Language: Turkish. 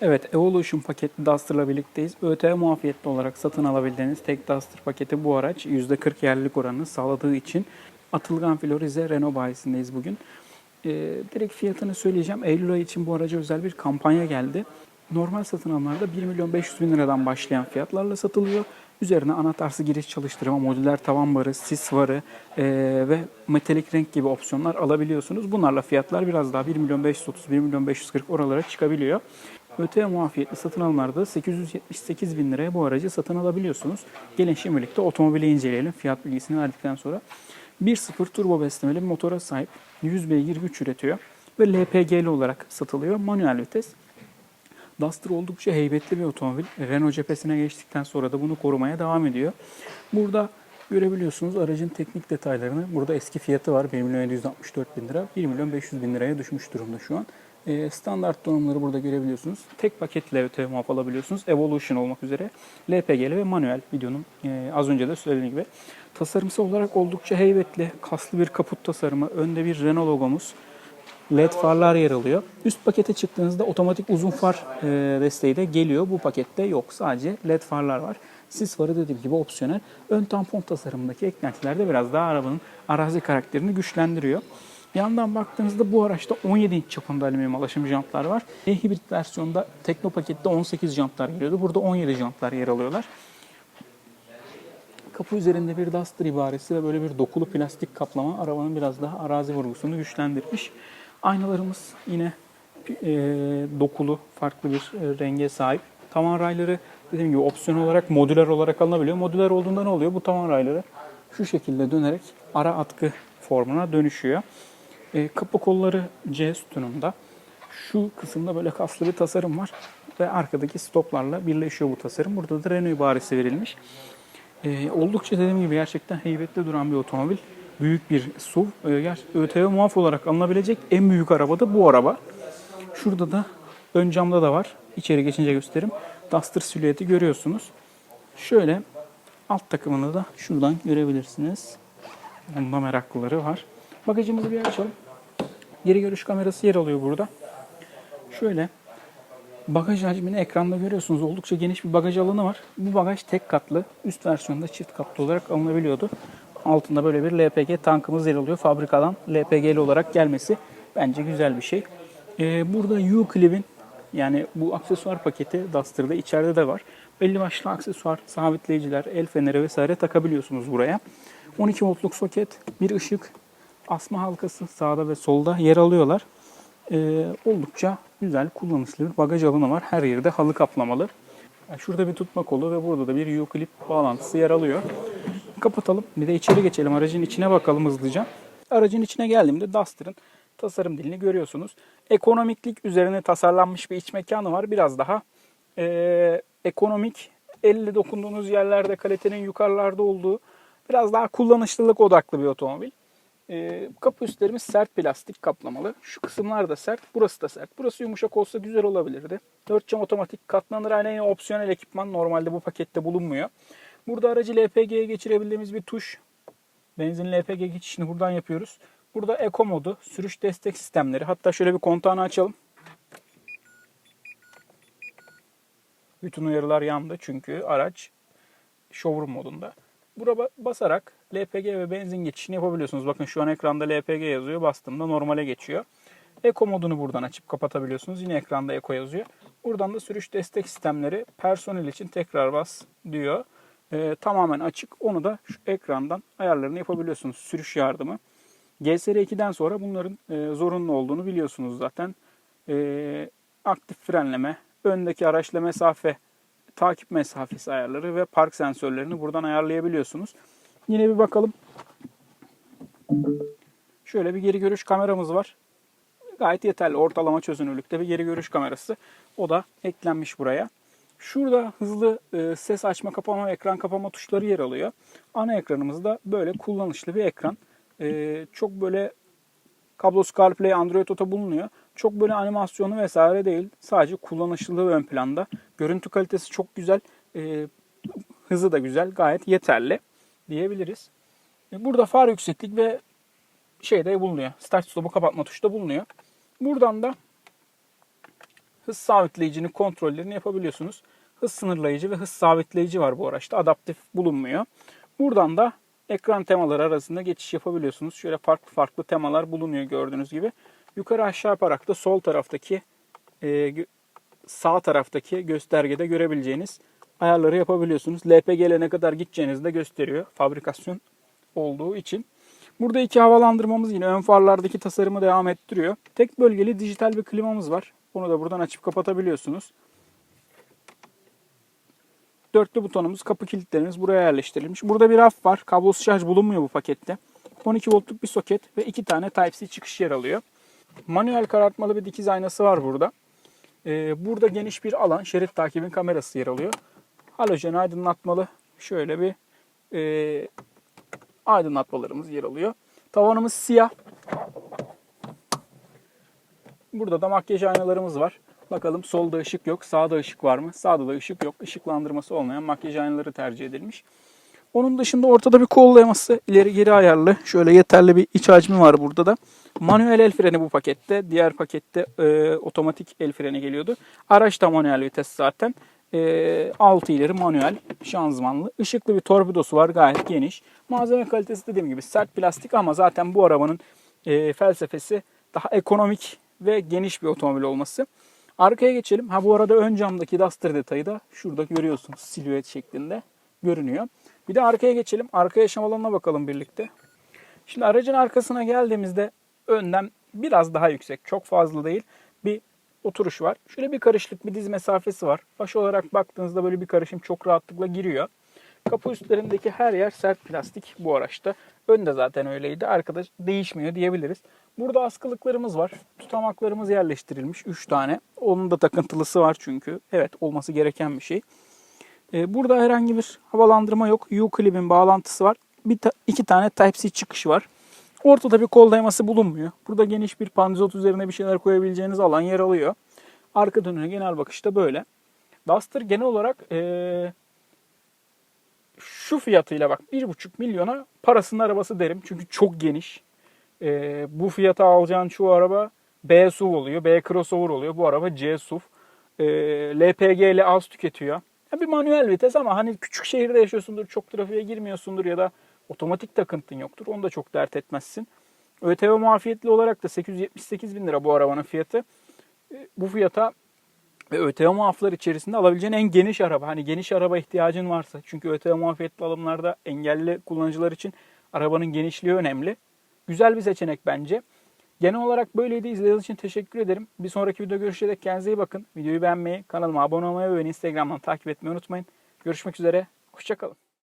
Evet, Evolution paketli Duster'la birlikteyiz. ÖTV muafiyetli olarak satın alabildiğiniz tek Duster paketi bu araç. %40 yerlilik oranını sağladığı için Atılgan Florize Renault bayisindeyiz bugün. Ee, direkt fiyatını söyleyeceğim. Eylül ayı için bu araca özel bir kampanya geldi. Normal satın alımlarda 1 milyon 500 bin liradan başlayan fiyatlarla satılıyor. Üzerine anahtarsız giriş çalıştırma, modüler tavan barı, sis varı e, ve metalik renk gibi opsiyonlar alabiliyorsunuz. Bunlarla fiyatlar biraz daha 1 milyon 530, 1 milyon 540 oralara çıkabiliyor. ÖTV muafiyetli satın alımlarda 878 bin liraya bu aracı satın alabiliyorsunuz. Gelin şimdilik de otomobili inceleyelim. Fiyat bilgisini verdikten sonra. 1.0 turbo beslemeli motora sahip. 100 beygir güç üretiyor. Ve LPG'li olarak satılıyor. Manuel vites. Duster oldukça heybetli bir otomobil. Renault cephesine geçtikten sonra da bunu korumaya devam ediyor. Burada görebiliyorsunuz aracın teknik detaylarını. Burada eski fiyatı var 1 milyon 764 bin lira. 1 milyon 500 bin liraya düşmüş durumda şu an. Ee, standart donanımları burada görebiliyorsunuz. Tek paketle ÖTV muaf alabiliyorsunuz. Evolution olmak üzere. LPG'li ve manuel videonun e, az önce de söylediğim gibi. Tasarımsal olarak oldukça heybetli, kaslı bir kaput tasarımı. Önde bir Renault logomuz. LED farlar yer alıyor. Üst pakete çıktığınızda otomatik uzun far e, desteği de geliyor. Bu pakette yok. Sadece LED farlar var. Sis farı dediğim gibi opsiyonel. Ön tampon tasarımındaki eklentiler de biraz daha arabanın arazi karakterini güçlendiriyor. Yandan baktığınızda bu araçta 17 inç çapında alüminyum alaşım jantlar var. E-hibrit versiyonda Tekno pakette 18 jantlar geliyordu. Burada 17 jantlar yer alıyorlar. Kapı üzerinde bir Duster ibaresi ve böyle bir dokulu plastik kaplama arabanın biraz daha arazi vurgusunu güçlendirmiş. Aynalarımız yine e, dokulu, farklı bir e, renge sahip. Tavan rayları dediğim gibi opsiyon olarak modüler olarak alınabiliyor. Modüler olduğunda ne oluyor? Bu tavan rayları şu şekilde dönerek ara atkı formuna dönüşüyor. E, kapı kolları C sütununda. Şu kısımda böyle kaslı bir tasarım var ve arkadaki stoplarla birleşiyor bu tasarım. Burada da Renault ibaresi verilmiş. Ee, oldukça dediğim gibi gerçekten heybetli duran bir otomobil. Büyük bir SUV. Ger- ÖTV muaf olarak alınabilecek en büyük araba da bu araba. Şurada da ön camda da var. İçeri geçince göstereyim. Duster silüeti görüyorsunuz. Şöyle alt takımını da şuradan görebilirsiniz. Bunda meraklıları var. Bagajımızı bir açalım. Geri görüş kamerası yer alıyor burada. Şöyle Bagaj hacmini ekranda görüyorsunuz. Oldukça geniş bir bagaj alanı var. Bu bagaj tek katlı. Üst versiyonda çift katlı olarak alınabiliyordu. Altında böyle bir LPG tankımız yer alıyor. Fabrikadan LPG'li olarak gelmesi bence güzel bir şey. Ee, burada U-Clip'in yani bu aksesuar paketi Duster'da içeride de var. Belli başlı aksesuar, sabitleyiciler, el feneri vesaire takabiliyorsunuz buraya. 12 voltluk soket, bir ışık, asma halkası sağda ve solda yer alıyorlar. Ee, oldukça güzel, kullanışlı bir bagaj alanı var. Her yerde halı kaplamalı. Yani şurada bir tutma kolu ve burada da bir U-clip bağlantısı yer alıyor. Kapatalım. Bir de içeri geçelim. Aracın içine bakalım hızlıca. Aracın içine geldiğimde Duster'ın tasarım dilini görüyorsunuz. Ekonomiklik üzerine tasarlanmış bir iç mekanı var. Biraz daha ee, ekonomik, elle dokunduğunuz yerlerde kalitenin yukarılarda olduğu, biraz daha kullanışlılık odaklı bir otomobil. Ee, kapı üstlerimiz sert plastik kaplamalı. Şu kısımlar da sert, burası da sert. Burası yumuşak olsa güzel olabilirdi. 4 cam otomatik katlanır aynı opsiyonel ekipman normalde bu pakette bulunmuyor. Burada aracı LPG'ye geçirebildiğimiz bir tuş. Benzin LPG geçişini buradan yapıyoruz. Burada Eco modu, sürüş destek sistemleri. Hatta şöyle bir kontağını açalım. Bütün uyarılar yandı çünkü araç showroom modunda. Bura basarak LPG ve benzin geçişini yapabiliyorsunuz. Bakın şu an ekranda LPG yazıyor. Bastığımda normale geçiyor. Eko modunu buradan açıp kapatabiliyorsunuz. Yine ekranda Eko yazıyor. Buradan da sürüş destek sistemleri personel için tekrar bas diyor. Ee, tamamen açık. Onu da şu ekrandan ayarlarını yapabiliyorsunuz. Sürüş yardımı. GSR 2'den sonra bunların e, zorunlu olduğunu biliyorsunuz zaten. E, aktif frenleme, öndeki araçla mesafe takip mesafesi ayarları ve park sensörlerini buradan ayarlayabiliyorsunuz. Yine bir bakalım. Şöyle bir geri görüş kameramız var. Gayet yeterli. Ortalama çözünürlükte bir geri görüş kamerası. O da eklenmiş buraya. Şurada hızlı e, ses açma kapama ekran kapama tuşları yer alıyor. Ana ekranımızda böyle kullanışlı bir ekran. E, çok böyle kablosuz CarPlay, Android Auto bulunuyor. Çok böyle animasyonu vesaire değil. Sadece kullanışlılığı ön planda. Görüntü kalitesi çok güzel. E, hızı da güzel. Gayet yeterli diyebiliriz. E, burada far yükseklik ve şeyde bulunuyor. Start stop'u kapatma tuşu da bulunuyor. Buradan da hız sabitleyicinin kontrollerini yapabiliyorsunuz. Hız sınırlayıcı ve hız sabitleyici var bu araçta. Adaptif bulunmuyor. Buradan da ekran temaları arasında geçiş yapabiliyorsunuz. Şöyle farklı farklı temalar bulunuyor gördüğünüz gibi. Yukarı aşağı yaparak da sol taraftaki e, sağ taraftaki göstergede görebileceğiniz ayarları yapabiliyorsunuz. LPG'le ne kadar gideceğinizi de gösteriyor fabrikasyon olduğu için. Burada iki havalandırmamız yine ön farlardaki tasarımı devam ettiriyor. Tek bölgeli dijital bir klimamız var. Bunu da buradan açıp kapatabiliyorsunuz. Dörtlü butonumuz, kapı kilitlerimiz buraya yerleştirilmiş. Burada bir raf var. Kablosuz şarj bulunmuyor bu pakette. 12 voltluk bir soket ve iki tane Type-C çıkış yer alıyor. Manuel karartmalı bir dikiz aynası var burada. Ee, burada geniş bir alan, şerit takibin kamerası yer alıyor. Halojen aydınlatmalı şöyle bir e, aydınlatmalarımız yer alıyor. Tavanımız siyah. Burada da makyaj aynalarımız var. Bakalım solda ışık yok, sağda ışık var mı? Sağda da ışık yok. Işıklandırması olmayan makyaj aynaları tercih edilmiş. Onun dışında ortada bir kollayaması ileri geri ayarlı. Şöyle yeterli bir iç hacmi var burada da. Manuel el freni bu pakette. Diğer pakette e, otomatik el freni geliyordu. Araçta manuel vites zaten. E, 6 ileri manuel şanzımanlı. Işıklı bir torpidosu var gayet geniş. Malzeme kalitesi dediğim gibi sert plastik ama zaten bu arabanın e, felsefesi daha ekonomik ve geniş bir otomobil olması. Arkaya geçelim. Ha bu arada ön camdaki Duster detayı da şurada görüyorsunuz silüet şeklinde görünüyor. Bir de arkaya geçelim. Arka yaşam alanına bakalım birlikte. Şimdi aracın arkasına geldiğimizde önden biraz daha yüksek, çok fazla değil oturuş var. Şöyle bir karışlık bir diz mesafesi var. Baş olarak baktığınızda böyle bir karışım çok rahatlıkla giriyor. Kapı üstlerindeki her yer sert plastik bu araçta. Önde zaten öyleydi. Arkada değişmiyor diyebiliriz. Burada askılıklarımız var. Tutamaklarımız yerleştirilmiş 3 tane. Onun da takıntılısı var çünkü. Evet olması gereken bir şey. Ee, Burada herhangi bir havalandırma yok. U-Clip'in bağlantısı var. Bir ta- iki tane Type-C çıkışı var. Ortada bir kol dayaması bulunmuyor. Burada geniş bir pandizot üzerine bir şeyler koyabileceğiniz alan yer alıyor. Arka dönüne genel bakışta böyle. Duster genel olarak ee, şu fiyatıyla bak 1,5 milyona parasının arabası derim. Çünkü çok geniş. Ee, bu fiyata alacağın çoğu araba B SUV oluyor. B crossover oluyor. Bu araba C SUV. Ee, LPG ile az tüketiyor. Ya bir manuel vites ama hani küçük şehirde yaşıyorsundur, çok trafiğe girmiyorsundur ya da otomatik takıntın yoktur. Onu da çok dert etmezsin. ÖTV muafiyetli olarak da 878 bin lira bu arabanın fiyatı. Ee, Bu fiyata ve ÖTV muafları içerisinde alabileceğin en geniş araba. Hani geniş araba ihtiyacın varsa. Çünkü ÖTV muafiyetli alımlarda engelli kullanıcılar için arabanın genişliği önemli. Güzel bir seçenek bence. Genel olarak böyleydi. İzlediğiniz için teşekkür ederim. Bir sonraki video görüşene kendinize iyi bakın. Videoyu beğenmeyi, kanalıma abone olmayı ve beni Instagram'dan takip etmeyi unutmayın. Görüşmek üzere. Hoşçakalın.